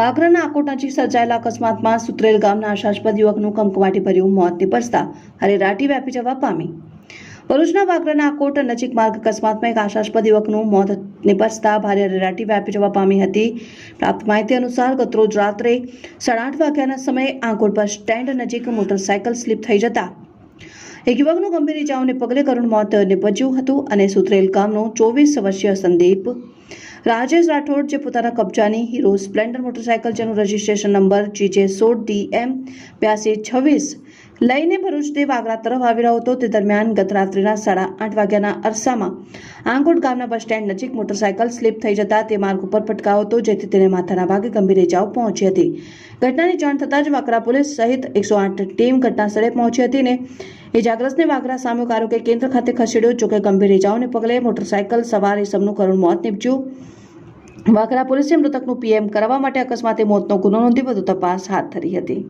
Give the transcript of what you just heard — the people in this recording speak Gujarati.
બાગરાના આકોટ નજીક સર્જાયેલા અકસ્માતમાં સુત્રેલ ગામના આશાસ્પદ યુવકનું કમકમાટી ભર્યું, મોત નિપજતા હરેરાટી વ્યાપી જવા પામી. ભરૂચના બાગરાના આકોટ નજીક માર્ગ અકસ્માતમાં એક આશાસ્પદ યુવકનું મોત નિપજતા ભારે હરેરાટી વ્યાપી જવા પામી હતી. પ્રાપ્ત માહિતી અનુસાર ગતરોજ રાત્રે સાડા આઠ વાગ્યાના સમયે આંકોટ બસ સ્ટેન્ડ નજીક મોટરસાયકલ સ્લીપ થઈ જતા એક યુવકનું ગંભીર ઇજાઓને પગલે કરુણ મોત નિપજ્યું હતું અને સુત્રેલ ગામનો ચોવીસ વર્ષીય સંદીપ રાજેશ રાઠોડ, જે પોતાના કબજાની હીરો સ્પ્લેન્ડર મોટરસાયકલ જેનું રજિસ્ટ્રેશન નંબર જીજે સોળ ડી એમ બ્યાસી છવ્વીસ લઈને ભરૂચથી વાગરા તરફ આવી રહ્યો હતો. તે દરમિયાન ગત રાત્રિના સાડા આઠ વાગ્યાના અરસામાં આંગોટ ગામના બસ સ્ટેન્ડ નજીક મોટરસાયકલ સ્લીપ થઈ જતા તે માર્ગ ઉપર પટકાયો હતો, જેથી તેને માથાના ભાગે ગંભીર ઇજાઓ પહોંચી હતી. ઘટનાની જાણ થતાં જ વાકરા પોલીસ સહિત એકસો આઠ ટીમ ઘટનાસ્થળે પહોંચી હતી ને ઇજાગ્રસ્તને વાગરા સામૂહિક આરોગ્ય કેન્દ્ર ખાતે ખસેડ્યો, જોકે ગંભીર ઇજાઓને પગલે મોટરસાયકલ સવાર ઇસમનું કરુણ મોત નીપજ્યું. વાગરા પોલીસે મૃતકનું પીએમ કરાવવા માટે અકસ્માતે મોતનો ગુનો નોંધી વધુ તપાસ હાથ ધરી હતી.